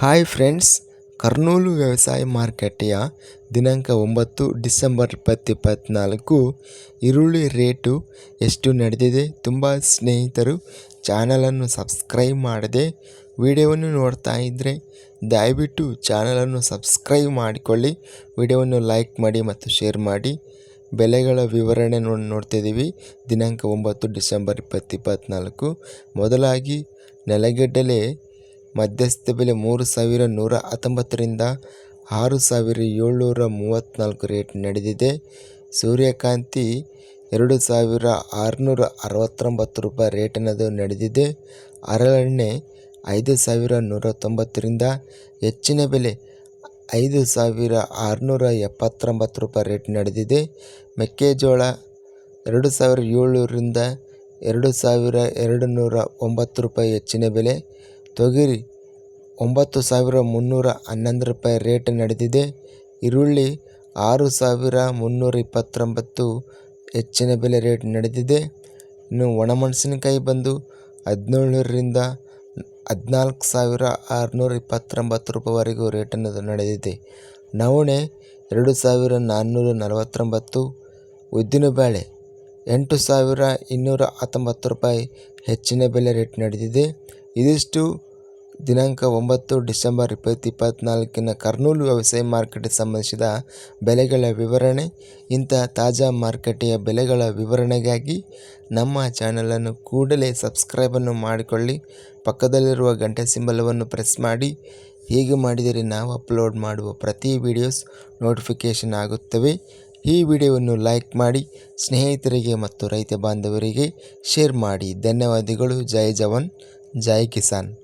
Hi friends Kurnool ವ್ಯವಸಾಯ ಮಾರುಕಟ್ಟೆಯ ದಿನಾಂಕ ಒಂಬತ್ತು ಡಿಸೆಂಬರ್ ಇಪ್ಪತ್ತು ಇಪ್ಪತ್ತ್ನಾಲ್ಕು ಈರುಳ್ಳಿ ರೇಟು ಎಷ್ಟು ನಡೆದಿದೆ ತುಂಬ ಸ್ನೇಹಿತರು ಚಾನಲನ್ನು ಸಬ್ಸ್ಕ್ರೈಬ್ ಮಾಡದೆ ವಿಡಿಯೋವನ್ನು ನೋಡ್ತಾ ಇದ್ದರೆ ದಯವಿಟ್ಟು ಚಾನಲನ್ನು ಸಬ್ಸ್ಕ್ರೈಬ್ ಮಾಡಿಕೊಳ್ಳಿ ವಿಡಿಯೋವನ್ನು ಲೈಕ್ ಮಾಡಿ ಮತ್ತು ಶೇರ್ ಮಾಡಿ ಬೆಲೆಗಳ ವಿವರಣೆ ನೋಡಿ ನೋಡ್ತಿದ್ದೀವಿ ದಿನಾಂಕ ಒಂಬತ್ತು ಡಿಸೆಂಬರ್ ಇಪ್ಪತ್ತು ಇಪ್ಪತ್ತ್ನಾಲ್ಕು ಮೊದಲಾಗಿ ನೆಲಗಡಲೆ ಮಧ್ಯಸ್ಥ ಬೆಲೆ ಮೂರು ಸಾವಿರ ನೂರ ಹತ್ತೊಂಬತ್ತರಿಂದ ಆರು ಸಾವಿರ ಏಳ್ನೂರ ಮೂವತ್ತ್ನಾಲ್ಕು ರೇಟ್ ನಡೆದಿದೆ. ಸೂರ್ಯಕಾಂತಿ ಎರಡು ಸಾವಿರ ಆರುನೂರ ಅರವತ್ತೊಂಬತ್ತು ರೂಪಾಯಿ ರೇಟಿನದು ನಡೆದಿದೆ. ಹರಳೆಣ್ಣೆ ಐದು ಸಾವಿರ ನೂರ ತೊಂಬತ್ತರಿಂದ ಹೆಚ್ಚಿನ ಬೆಲೆ ಐದು ಸಾವಿರ ಆರುನೂರ ಎಪ್ಪತ್ತೊಂಬತ್ತು ರೂಪಾಯಿ ರೇಟ್ ನಡೆದಿದೆ. ಮೆಕ್ಕೆಜೋಳ ಎರಡು ಸಾವಿರ ಏಳ್ನೂರರಿಂದ ಎರಡು ಸಾವಿರ ಎರಡು ನೂರ ಒಂಬತ್ತು ರೂಪಾಯಿ ಹೆಚ್ಚಿನ ಬೆಲೆ ತೊಗರಿ ಒಂಬತ್ತು ಸಾವಿರ ಮುನ್ನೂರ ಹನ್ನೊಂದು ರೂಪಾಯಿ ರೇಟ್ ನಡೆದಿದೆ. ಈರುಳ್ಳಿ ಆರು ಸಾವಿರ ಮುನ್ನೂರ ಇಪ್ಪತ್ತೊಂಬತ್ತು ಹೆಚ್ಚಿನ ಬೆಲೆ ರೇಟ್ ನಡೆದಿದೆ. ಇನ್ನು ಒಣಮೆಣಸಿನಕಾಯಿ ಬಂದು ಹದಿನೇಳರಿಂದ ಹದಿನಾಲ್ಕು ಸಾವಿರ ಆರುನೂರ ಇಪ್ಪತ್ತೊಂಬತ್ತು ರೂಪಾಯಿವರೆಗೂ ರೇಟ್ ಅನ್ನೋದು ನಡೆದಿದೆ. ನವಣೆ ಎರಡು ಸಾವಿರ ನಾನ್ನೂರ ನಲವತ್ತೊಂಬತ್ತು, ಉದ್ದಿನಬೇಳೆ ಎಂಟು ಸಾವಿರ ಇನ್ನೂರ ಹತ್ತೊಂಬತ್ತು ರೂಪಾಯಿ ಹೆಚ್ಚಿನ ಬೆಲೆ ರೇಟ್ ನಡೆದಿದೆ. ಇದಿಷ್ಟು ದಿನಾಂಕ ಒಂಬತ್ತು ಡಿಸೆಂಬರ್ ಇಪ್ಪತ್ತು ಇಪ್ಪತ್ತ್ನಾಲ್ಕಿನ ಕರ್ನೂಲು ವ್ಯವಸಾಯ ಮಾರುಕಟ್ಟೆಗೆ ಸಂಬಂಧಿಸಿದ ಬೆಲೆಗಳ ವಿವರಣೆ. ಇಂತಹ ತಾಜಾ ಮಾರುಕಟ್ಟೆಯ ಬೆಲೆಗಳ ವಿವರಣೆಗಾಗಿ ನಮ್ಮ ಚಾನಲನ್ನು ಕೂಡಲೇ ಸಬ್ಸ್ಕ್ರೈಬನ್ನು ಮಾಡಿಕೊಳ್ಳಿ. ಪಕ್ಕದಲ್ಲಿರುವ ಗಂಟೆ ಸಿಂಬಲವನ್ನು ಪ್ರೆಸ್ ಮಾಡಿ. ಹೀಗೆ ಮಾಡಿದರೆ ನಾವು ಅಪ್ಲೋಡ್ ಮಾಡುವ ಪ್ರತಿ ವಿಡಿಯೋಸ್ ನೋಟಿಫಿಕೇಷನ್ ಆಗುತ್ತವೆ. ಈ ವಿಡಿಯೋವನ್ನು ಲೈಕ್ ಮಾಡಿ, ಸ್ನೇಹಿತರಿಗೆ ಮತ್ತು ರೈತ ಬಾಂಧವರಿಗೆ ಶೇರ್ ಮಾಡಿ. ಧನ್ಯವಾದಗಳು. ಜೈ ಜವಾನ್. ಜೈ ಕಿಸಾನ್.